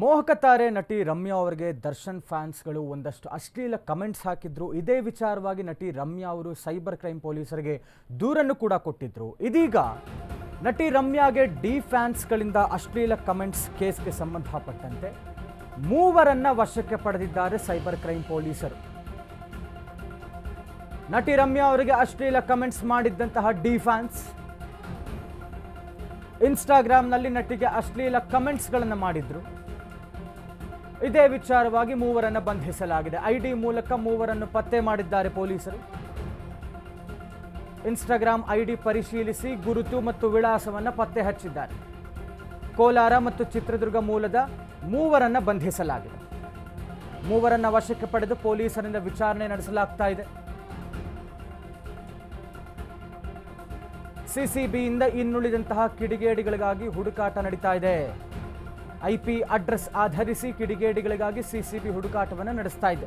ಮೋಹಕ ತಾರೆ ನಟಿ ರಮ್ಯಾ ಅವರಿಗೆ ದರ್ಶನ್ ಫ್ಯಾನ್ಸ್ಗಳು ಒಂದಷ್ಟು ಅಶ್ಲೀಲ ಕಮೆಂಟ್ಸ್ ಹಾಕಿದ್ರು. ಇದೇ ವಿಚಾರವಾಗಿ ನಟಿ ರಮ್ಯಾ ಅವರು ಸೈಬರ್ ಕ್ರೈಮ್ ಪೊಲೀಸರಿಗೆ ದೂರನ್ನು ಕೂಡ ಕೊಟ್ಟಿದ್ರು. ಇದೀಗ ನಟಿ ರಮ್ಯಾಗೆ ಡಿ ಫ್ಯಾನ್ಸ್ಗಳಿಂದ ಅಶ್ಲೀಲ ಕಮೆಂಟ್ಸ್ ಕೇಸ್ಗೆ ಸಂಬಂಧಪಟ್ಟಂತೆ ಮೂವರನ್ನ ವಶಕ್ಕೆ ಪಡೆದಿದ್ದಾರೆ ಸೈಬರ್ ಕ್ರೈಮ್ ಪೊಲೀಸರು. ನಟಿ ರಮ್ಯಾ ಅವರಿಗೆ ಅಶ್ಲೀಲ ಕಮೆಂಟ್ಸ್ ಮಾಡಿದ್ದಂತಹ ಡಿ ಫ್ಯಾನ್ಸ್ ಇನ್ಸ್ಟಾಗ್ರಾಮ್ನಲ್ಲಿ ನಟಿಗೆ ಅಶ್ಲೀಲ ಕಮೆಂಟ್ಸ್ಗಳನ್ನು ಮಾಡಿದ್ರು. ಇದೇ ವಿಚಾರವಾಗಿ ಮೂವರನ್ನು ಬಂಧಿಸಲಾಗಿದೆ. ಐಡಿ ಮೂಲಕ ಮೂವರನ್ನು ಪತ್ತೆ ಮಾಡಿದ್ದಾರೆ ಪೊಲೀಸರು. ಇನ್ಸ್ಟಾಗ್ರಾಮ್ ಐಡಿ ಪರಿಶೀಲಿಸಿ ಗುರುತು ಮತ್ತು ವಿಳಾಸವನ್ನು ಪತ್ತೆ ಹಚ್ಚಿದ್ದಾರೆ. ಕೋಲಾರ ಮತ್ತು ಚಿತ್ರದುರ್ಗ ಮೂಲದ ಮೂವರನ್ನು ಬಂಧಿಸಲಾಗಿದೆ. ಮೂವರನ್ನು ವಶಕ್ಕೆ ಪಡೆದು ಪೊಲೀಸರಿಂದ ವಿಚಾರಣೆ ನಡೆಸಲಾಗ್ತಾ ಇದೆ. ಸಿಸಿಬಿಯಿಂದ ಇನ್ನುಳಿದಂತಹ ಕಿಡಿಗೇಡಿಗಳಿಗಾಗಿ ಹುಡುಕಾಟ ನಡೀತಾ ಇದೆ. ಐಪಿ ಅಡ್ರೆಸ್ ಆಧರಿಸಿ ಕಿಡಿಗೇಡಿಗಳಿಗಾಗಿ ಸಿಸಿಬಿ ಹುಡುಕಾಟವನ್ನು ನಡೆಸ್ತಾ ಇದೆ.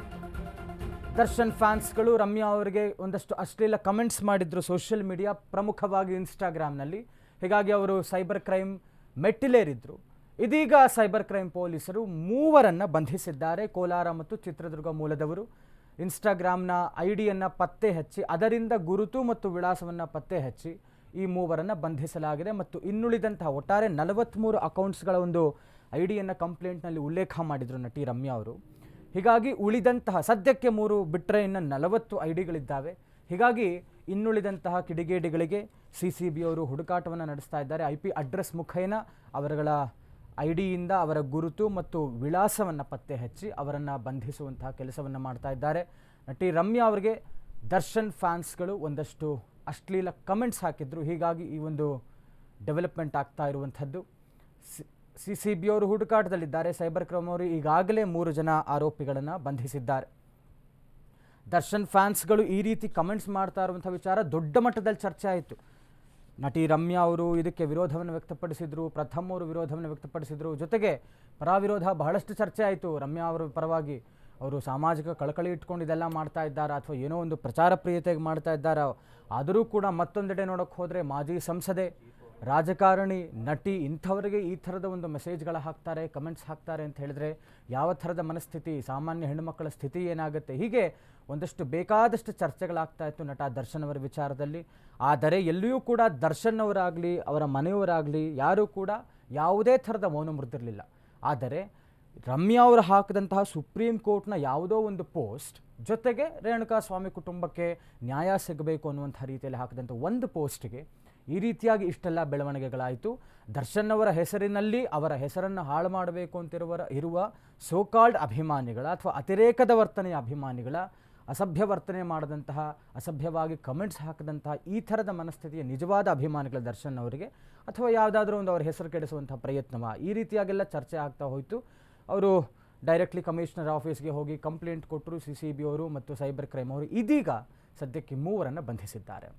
ದರ್ಶನ್ ಫ್ಯಾನ್ಸ್ಗಳು ರಮ್ಯಾ ಅವರಿಗೆ ಒಂದಷ್ಟು ಅಶ್ಲೀಲ ಕಮೆಂಟ್ಸ್ ಮಾಡಿದ್ರು ಸೋಷಿಯಲ್ ಮೀಡಿಯಾ, ಪ್ರಮುಖವಾಗಿ ಇನ್ಸ್ಟಾಗ್ರಾಮ್ನಲ್ಲಿ. ಹೀಗಾಗಿ ಅವರು ಸೈಬರ್ ಕ್ರೈಮ್ ಮೆಟ್ಟಿಲೇರಿದ್ರು. ಇದೀಗ ಸೈಬರ್ ಕ್ರೈಮ್ ಪೊಲೀಸರು ಮೂವರನ್ನು ಬಂಧಿಸಿದ್ದಾರೆ. ಕೋಲಾರ ಮತ್ತು ಚಿತ್ರದುರ್ಗ ಮೂಲದವರು. ಇನ್ಸ್ಟಾಗ್ರಾಮ್ನ ಐಡಿಯನ್ನು ಪತ್ತೆ ಹಚ್ಚಿ, ಅದರಿಂದ ಗುರುತು ಮತ್ತು ವಿಳಾಸವನ್ನು ಪತ್ತೆ ಹಚ್ಚಿ ಈ ಮೂವರನ್ನು ಬಂಧಿಸಲಾಗಿದೆ. ಮತ್ತು ಇನ್ನುಳಿದಂತಹ ಒಟ್ಟಾರೆ ನಲವತ್ತ್ಮೂರು ಅಕೌಂಟ್ಸ್ಗಳ ಒಂದು ಐಡಿಯನ್ನು ಕಂಪ್ಲೇಂಟ್ನಲ್ಲಿ ಉಲ್ಲೇಖ ಮಾಡಿದರು ನಟಿ ರಮ್ಯಾ ಅವರು. ಹೀಗಾಗಿ ಉಳಿದಂತಹ ಸದ್ಯಕ್ಕೆ ಮೂರು ಬಿಟ್ಟರೆ ಇನ್ನು ನಲವತ್ತು ಐ ಡಿಗಳಿದ್ದಾವೆ ಹೀಗಾಗಿ ಇನ್ನುಳಿದಂತಹ ಕಿಡಿಗೇಡಿಗಳಿಗೆ ಸಿ ಸಿ ಬಿ ಅವರು ಹುಡುಕಾಟವನ್ನು ನಡೆಸ್ತಾ ಇದ್ದಾರೆ. ಐ ಪಿ ಅಡ್ರೆಸ್ ಮುಖೇನ ಅವರುಗಳ ಐ ಡಿಯಿಂದ ಅವರ ಗುರುತು ಮತ್ತು ವಿಳಾಸವನ್ನು ಪತ್ತೆ ಹಚ್ಚಿ ಅವರನ್ನು ಬಂಧಿಸುವಂತಹ ಕೆಲಸವನ್ನು ಮಾಡ್ತಾ ಇದ್ದಾರೆ. ನಟಿ ರಮ್ಯಾ ಅವರಿಗೆ ದರ್ಶನ್ ಫ್ಯಾನ್ಸ್ಗಳು ಒಂದಷ್ಟು ಅಶ್ಲೀಲ ಕಮೆಂಟ್ಸ್ ಹಾಕಿದ್ರು. ಹೀಗಾಗಿ ಈ ಒಂದು ಡೆವಲಪ್ಮೆಂಟ್ ಆಗ್ತಾ ಇರುವಂಥದ್ದು. ಸಿ ಸಿ ಬಿ ಅವರು ಹುಡುಕಾಟದಲ್ಲಿದ್ದಾರೆ. ಸೈಬರ್ ಕ್ರೈಮ್ ಅವರು ಈಗಾಗಲೇ ಮೂರು ಜನ ಆರೋಪಿಗಳನ್ನು ಬಂಧಿಸಿದ್ದಾರೆ. ದರ್ಶನ್ ಫ್ಯಾನ್ಸ್ಗಳು ಈ ರೀತಿ ಕಮೆಂಟ್ಸ್ ಮಾಡ್ತಾ ಇರುವಂಥ ವಿಚಾರ ದೊಡ್ಡ ಮಟ್ಟದಲ್ಲಿ ಚರ್ಚೆ ಆಯಿತು. ನಟಿ ರಮ್ಯಾ ಅವರು ಇದಕ್ಕೆ ವಿರೋಧವನ್ನು ವ್ಯಕ್ತಪಡಿಸಿದರು, ಪ್ರಥಮ್ ಅವರು ವಿರೋಧವನ್ನು ವ್ಯಕ್ತಪಡಿಸಿದರು. ಜೊತೆಗೆ ಪರಾವಿರೋಧ ಬಹಳಷ್ಟು ಚರ್ಚೆ ಆಯಿತು. ರಮ್ಯಾ ಅವರ ಪರವಾಗಿ ಅವರು ಸಾಮಾಜಿಕ ಕಳಕಳಿ ಇಟ್ಕೊಂಡು ಇದೆಲ್ಲ ಮಾಡ್ತಾ ಇದ್ದಾರೆ ಅಥವಾ ಏನೋ ಒಂದು ಪ್ರಚಾರ ಪ್ರಿಯತೆಗೆ ಮಾಡ್ತಾ ಇದ್ದಾರಾ? ಆದರೂ ಕೂಡ ಮತ್ತೊಂದೆಡೆ ನೋಡೋಕ್ಕೆ ಹೋದರೆ ಮಾಜಿ ಸಂಸದೆ ರಾಜಕಾರಣಿ, ನಟಿ ಇಂಥವರಿಗೆ ಈ ಥರದ ಒಂದು ಮೆಸೇಜ್ಗಳ ಹಾಕ್ತಾರೆ ಕಮೆಂಟ್ಸ್ ಹಾಕ್ತಾರೆ ಅಂತ ಹೇಳಿದ್ರೆ ಯಾವ ಥರದ ಮನಸ್ಥಿತಿ, ಸಾಮಾನ್ಯ ಹೆಣ್ಣುಮಕ್ಕಳ ಸ್ಥಿತಿ ಏನಾಗುತ್ತೆ? ಹೀಗೆ ಒಂದಷ್ಟು ಬೇಕಾದಷ್ಟು ಚರ್ಚೆಗಳಾಗ್ತಾ ಇತ್ತು ನಟ ದರ್ಶನ್ ಅವರ ವಿಚಾರದಲ್ಲಿ. ಆದರೆ ಎಲ್ಲಿಯೂ ಕೂಡ ದರ್ಶನ್ ಅವರಾಗಲಿ, ಅವರ ಮನೆಯವರಾಗಲಿ, ಯಾರೂ ಕೂಡ ಯಾವುದೇ ಥರದ ಮೌನ ಮುರಿದಿರಲಿಲ್ಲ. ಆದರೆ ರಮ್ಯಾ ಅವರು ಹಾಕಿದಂತಹ ಸುಪ್ರೀಂ ಕೋರ್ಟ್ನ ಯಾವುದೋ ಒಂದು ಪೋಸ್ಟ್ ಜೊತೆಗೆ ರೇಣುಕಾ ಸ್ವಾಮಿ ಕುಟುಂಬಕ್ಕೆ ನ್ಯಾಯ ಸಿಗಬೇಕು ಅನ್ನುವಂಥ ರೀತಿಯಲ್ಲಿ ಹಾಕಿದಂಥ ಒಂದು ಪೋಸ್ಟ್ಗೆ ಈ ರೀತಿಯಾಗಿ ಇಷ್ಟೆಲ್ಲ ಬೆಳವಣಿಗೆಗಳಾಯಿತು. ದರ್ಶನ್ ಅವರ ಹೆಸರಿನಲ್ಲಿ ಅವರ ಹೆಸರನ್ನು ಹಾಳು ಮಾಡಬೇಕು ಅಂತಿರುವ ಇರುವ ಸೋಕಾಲ್ಡ್ ಅಭಿಮಾನಿಗಳ ಅಥವಾ ಅತಿರೇಕದ ವರ್ತನೆಯ ಅಭಿಮಾನಿಗಳ ಅಸಭ್ಯ ವರ್ತನೆ ಮಾಡದಂತಹ, ಅಸಭ್ಯವಾಗಿ ಕಮೆಂಟ್ಸ್ ಹಾಕಿದಂತಹ ಈ ಥರದ ಮನಸ್ಥಿತಿಯ ನಿಜವಾದ ಅಭಿಮಾನಿಗಳ ದರ್ಶನ್ ಅವರಿಗೆ ಅಥವಾ ಯಾವುದಾದ್ರೂ ಒಂದು ಅವರ ಹೆಸರು ಕೆಡಿಸುವಂಥ ಪ್ರಯತ್ನವ ಈ ರೀತಿಯಾಗೆಲ್ಲ ಚರ್ಚೆ ಆಗ್ತಾ ಹೋಯಿತು. ಅವರು ಡೈರೆಕ್ಟ್ಲಿ ಕಮಿಷನರ್ ಆಫೀಸ್ಗೆ ಹೋಗಿ ಕಂಪ್ಲೇಂಟ್ ಕೊಟ್ಟರು ಸಿ ಸಿ ಬಿ ಅವರು ಮತ್ತು ಸೈಬರ್ ಕ್ರೈಮ್ ಅವರು ಇದೀಗ ಸದ್ಯಕ್ಕೆ ಮೂವರನ್ನು ಬಂಧಿಸಿದ್ದಾರೆ.